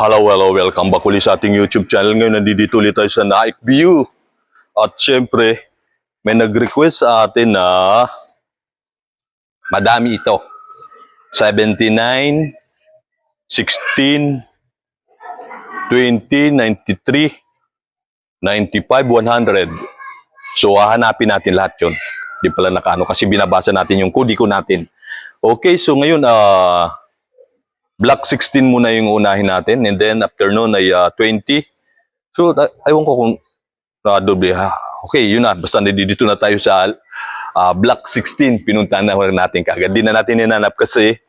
Hello, hello, welcome back ulit sa ating YouTube channel. Ngayon, nandito ulit tayo sa Naik View. At syempre, may nag-request sa atin na madami ito. 79, 16, 20, 93, 95, 100. So, hahanapin natin lahat yon. Di pala nakaano kasi binabasa natin yung kodi ko natin. Okay, so ngayon, ah, Black 16 muna yung unahin natin and then after noon ay ah, 20. So, uh, ewan ko kung uh, doble ha. Okay, yun na. Basta nandito na tayo sa ah, Black 16. Pinuntahan na natin kagad. Di na natin hinanap kasi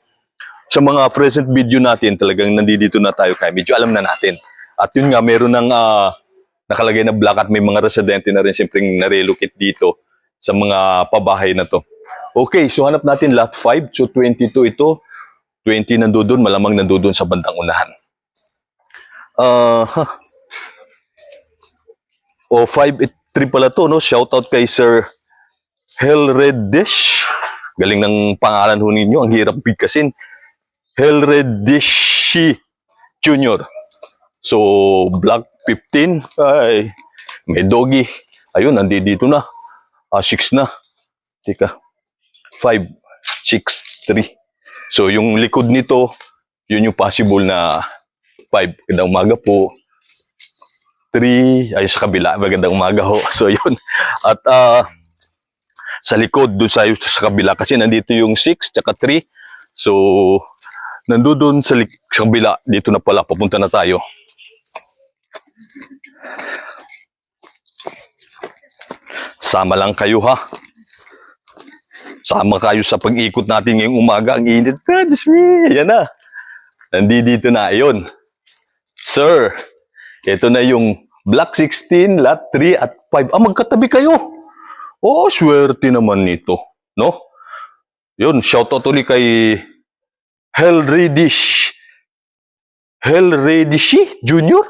sa mga present video natin talagang nandito na tayo kaya medyo alam na natin. At yun nga, meron ng ah, nakalagay na black at may mga residente na rin siyempre narelocate dito sa mga pabahay na to. Okay, so hanap natin lot 5. So 22 ito. 20 nandoon, malamang nandoon sa bandang unahan. Ah, huh. O 5 3 pala to, no? Shout out kay Sir Helredish. Galing ng pangalan ho ninyo, ang hirap bigkasin. Helredishi Junior. So, Black 15, ay, may doggy. Ayun, nandito na. Ah, 6 na. Tika. 5, 6, 3. So, yung likod nito, yun yung possible na 5. Magandang umaga po. 3, ay sa kabila, magandang umaga ho. So, yun. At ah, sa likod, doon sa, sa kabila, kasi nandito yung 6, tsaka 3. So, nandoon sa, lik- sa kabila, dito na pala, papunta na tayo. Sama lang kayo ha. Sama kayo sa pag-ikot natin ngayong umaga. Ang init. Ah, Diyos me. Yan na. Nandito na. Ayun. Sir, ito na yung Black 16, Lot 3 at 5. Ah, magkatabi kayo. Oh, swerte naman nito. No? Yun, shoutout ulit kay Hellredish. Hellredishi Junior?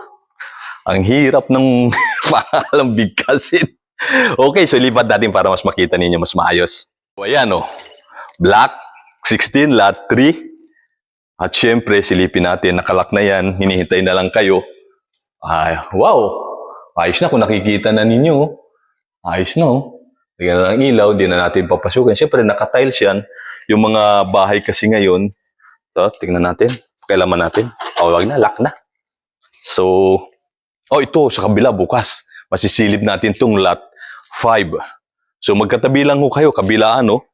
Ang hirap ng pangalang bigkasin. Okay, so lipat natin para mas makita ninyo mas maayos. So, ayan o. Black 16, lot 3. At syempre, silipin natin. Nakalak na yan. Hinihintay na lang kayo. Ay, wow. Ayos na kung nakikita na ninyo. Ayos na oh. Lagyan na ng ilaw, di na natin papasukin. Syempre, naka-tiles yan. Yung mga bahay kasi ngayon, so, tingnan natin. Kailaman natin. O, wag na, lock na. So, oh, ito, sa kabila, bukas. Masisilip natin tong lot 5. So, magkatabi lang ho kayo, kabilaan, no?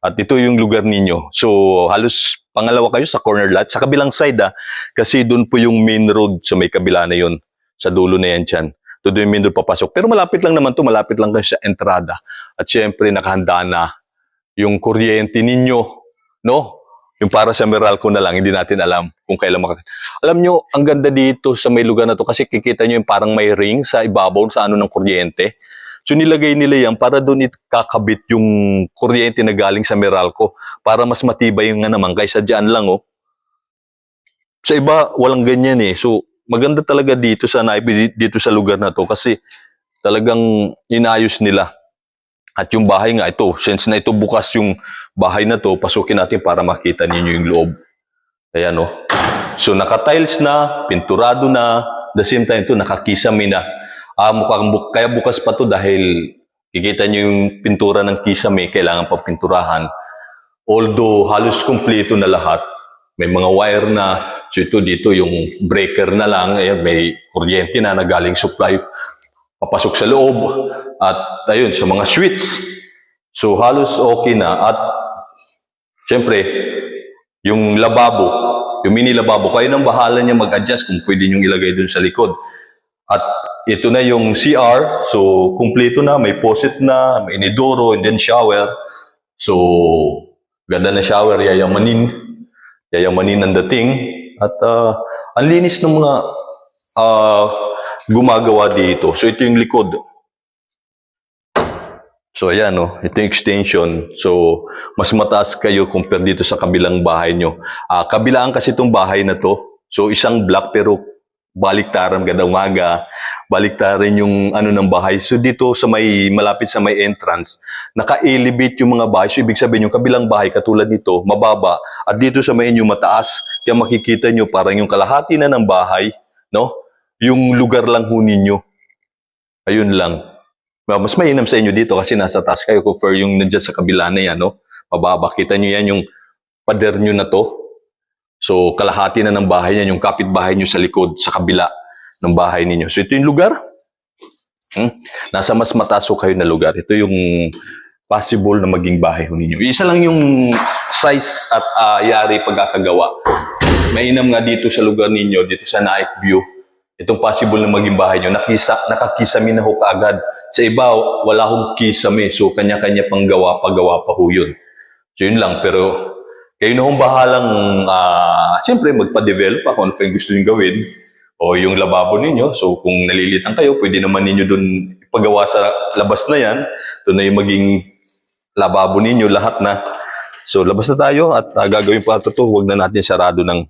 At ito yung lugar ninyo. So, halos pangalawa kayo sa corner lot. Sa kabilang side, ah, kasi doon po yung main road sa may kabila na yun. Sa dulo na yan dyan. Doon yung main road papasok. Pero malapit lang naman to, malapit lang kayo sa entrada. At syempre, nakahanda na yung kuryente ninyo, no? Yung para sa Meralco na lang, hindi natin alam kung kailan makak... Alam nyo, ang ganda dito sa may lugar na to kasi kikita nyo yung parang may ring sa ibabaw sa ano ng kuryente. So nilagay nila yan para doon ikakabit yung kuryente na galing sa Meralco para mas matibay yung nga naman kaysa dyan lang oh. Sa iba, walang ganyan eh. So maganda talaga dito sa Naipid, dito sa lugar na to kasi talagang inayos nila. At yung bahay nga ito, since na ito bukas yung bahay na to, pasukin natin para makita ninyo yung loob. Ayan oh. So naka-tiles na, pinturado na, the same time to nakakisame na. Ah, mukhang bu- kaya bukas pa to dahil kikita nyo yung pintura ng kisame, kailangan pa pinturahan. Although halos kumpleto na lahat, may mga wire na, so ito dito yung breaker na lang, ayan, may kuryente na nagaling supply, papasok sa loob, at ayun, sa mga switch. So halos okay na, at syempre, yung lababo, yung mini lababo, kayo nang bahala niya mag-adjust kung pwede nyo ilagay dun sa likod. At ito na yung CR, so kumpleto na, may faucet na, may inidoro, and then shower. So, ganda na shower, yayamanin. Yayamanin ang dating. At ah, ang linis ng mga ah, gumagawa dito. So, ito yung likod. So, ayan, no? ito yung extension. So, mas mataas kayo compare dito sa kabilang bahay nyo. Ah, kabilaan kasi itong bahay na to. So, isang block pero baliktaran ganda umaga, baliktaran yung ano ng bahay. So dito sa may malapit sa may entrance, naka-elevate yung mga bahay. So ibig sabihin yung kabilang bahay katulad nito, mababa at dito sa may inyo mataas. Kaya makikita nyo parang yung kalahati na ng bahay, no? Yung lugar lang ho ninyo. Ayun lang. Mas mainam sa inyo dito kasi nasa taas kayo compare yung nandyan sa kabila na yan, no? Mababa. Kita nyo yan yung pader nyo na to. So, kalahati na ng bahay niyan, yung kapitbahay nyo sa likod, sa kabila ng bahay ninyo. So, ito yung lugar. Hmm? Nasa mas mataas kayo na lugar. Ito yung possible na maging bahay ho ninyo. Isa lang yung size at ah, yari pagkakagawa. Mainam nga dito sa lugar ninyo, dito sa night view, itong possible na maging bahay nyo, nakisa, nakakisami na ho kaagad. Sa iba, wala hong kisame. So, kanya-kanya pang gawa, pagawa pa ho yun. So, yun lang. Pero, kayo na hong bahalang, ah, siyempre, magpa-develop pa kung ano pa yung gusto nyo gawin. O yung lababo ninyo. So, kung nalilitan kayo, pwede naman ninyo dun ipagawa sa labas na yan. Doon na yung maging lababo ninyo, lahat na. So, labas na tayo at ah, gagawin pa ito. Huwag na natin sarado ng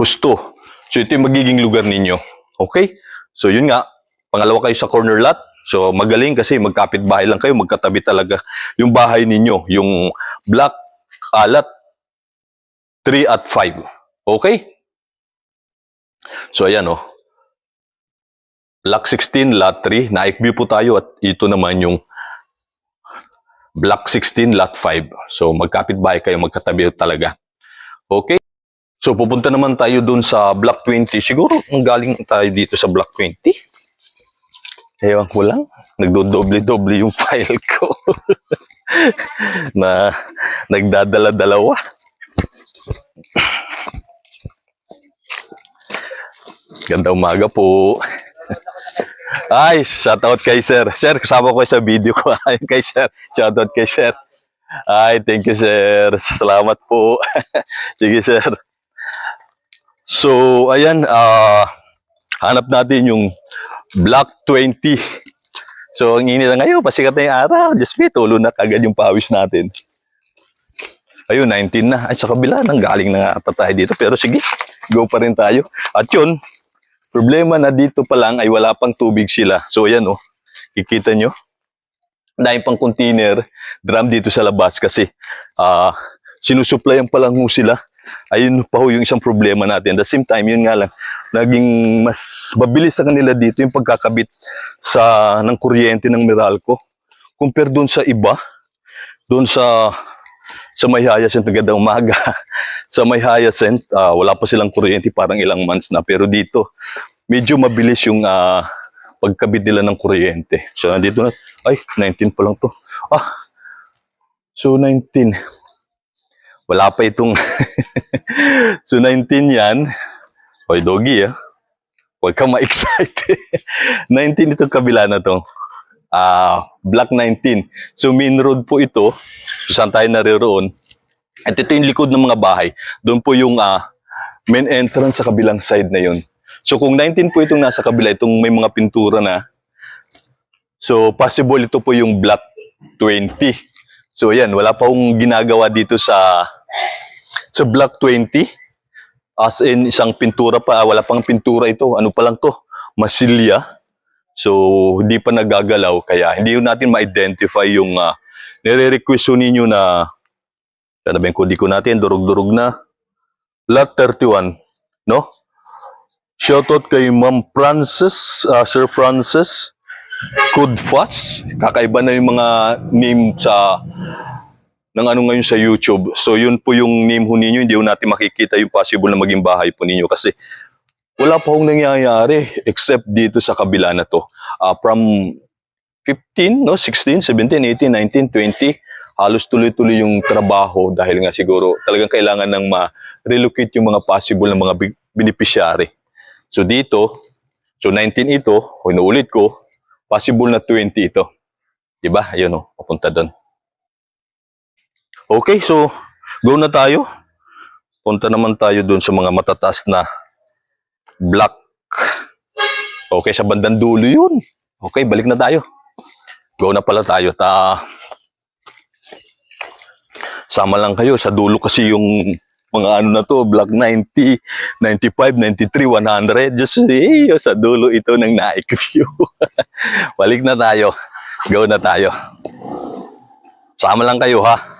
husto. So, ito yung magiging lugar ninyo. Okay? So, yun nga. Pangalawa kayo sa corner lot. So, magaling kasi magkapit bahay lang kayo. Magkatabi talaga yung bahay ninyo. Yung block, alat, 3 at 5. Okay? So, ayan oh. Block 16, lot 3. Naik view po tayo at ito naman yung Block 16, lot 5. So, magkapit bahay kayo, magkatabi talaga. Okay? So, pupunta naman tayo dun sa Block 20. Siguro, ang galing tayo dito sa Block 20. Ewan ko lang. Nagdodoble-doble yung file ko. na nagdadala-dalawa. Ganda umaga po. Ay, shoutout kay sir. Sir, kasama ko sa video ko. Ay, kay sir. Shoutout kay sir. Ay, thank you sir. Salamat po. Sige sir. So, ayan, ah hanap natin yung Block 20. So, ang init na ngayon, pasikat na yung araw. Just be, tulo na kagad yung pawis natin. Ayun, 19 na. Ay, sa kabila, nang galing na nga tayo dito. Pero sige, go pa rin tayo. At yun, problema na dito pa lang ay wala pang tubig sila. So, ayan oh, kikita nyo. Dahil pang container, drum dito sa labas kasi ah sinusuplayan pa lang ho sila. Ayun pa ho yung isang problema natin. At the same time, yun nga lang, naging mas mabilis sa kanila dito yung pagkakabit sa ng kuryente ng Meralco. Compare doon sa iba doon sa sa may Hyacinth gandang umaga. Sa may Hyacinth ah, wala pa silang kuryente parang ilang months na. Pero dito medyo mabilis yung ah, pagkabit nila ng kuryente. So nandito na. Ay 19 pa lang to. Ah so 19 wala pa itong so 19 yan Hoy, doggy ah. Huwag kang ma-excite. 19 itong kabila na to. Ah, Block 19. So main road po ito. So saan tayo nariroon? At ito yung likod ng mga bahay. Doon po yung ah, main entrance sa kabilang side na yun. So kung 19 po itong nasa kabila, itong may mga pintura na. So possible ito po yung Block 20. So yan, wala pa akong ginagawa dito sa sa Block 20. As in, isang pintura pa, wala pang pintura ito. Ano pa lang to? Masilya. So, hindi pa nagagalaw. Kaya, hindi natin ma-identify yung uh, nire-request ninyo na ba yung kodi ko natin? Durug-durug na. Lot 31. No? Shoutout kay Ma'am Francis, ah, Sir Francis. Good Fast. Kakaiba na yung mga name sa ng ano ngayon sa YouTube. So yun po yung name ho ninyo, hindi ho natin makikita yung possible na maging bahay po ninyo kasi wala pa hong nangyayari except dito sa kabila na to. Ah, from 15, no, 16, 17, 18, 19, 20, halos tuloy-tuloy yung trabaho dahil nga siguro talagang kailangan ng ma-relocate yung mga possible na mga beneficiary. So dito, so 19 ito, inuulit ko, possible na 20 ito. Diba? Ayun o, papunta doon. Okay, so go na tayo. Punta naman tayo doon sa mga matataas na block. Okay, sa bandang dulo yun. Okay, balik na tayo. Go na pala tayo. Ta Sama lang kayo. Sa dulo kasi yung mga ano na to, block 90, 95, 93, 100. Diyos, eh, sa dulo ito ng Nike view. Balik na tayo. Go na tayo. Sama lang kayo ha.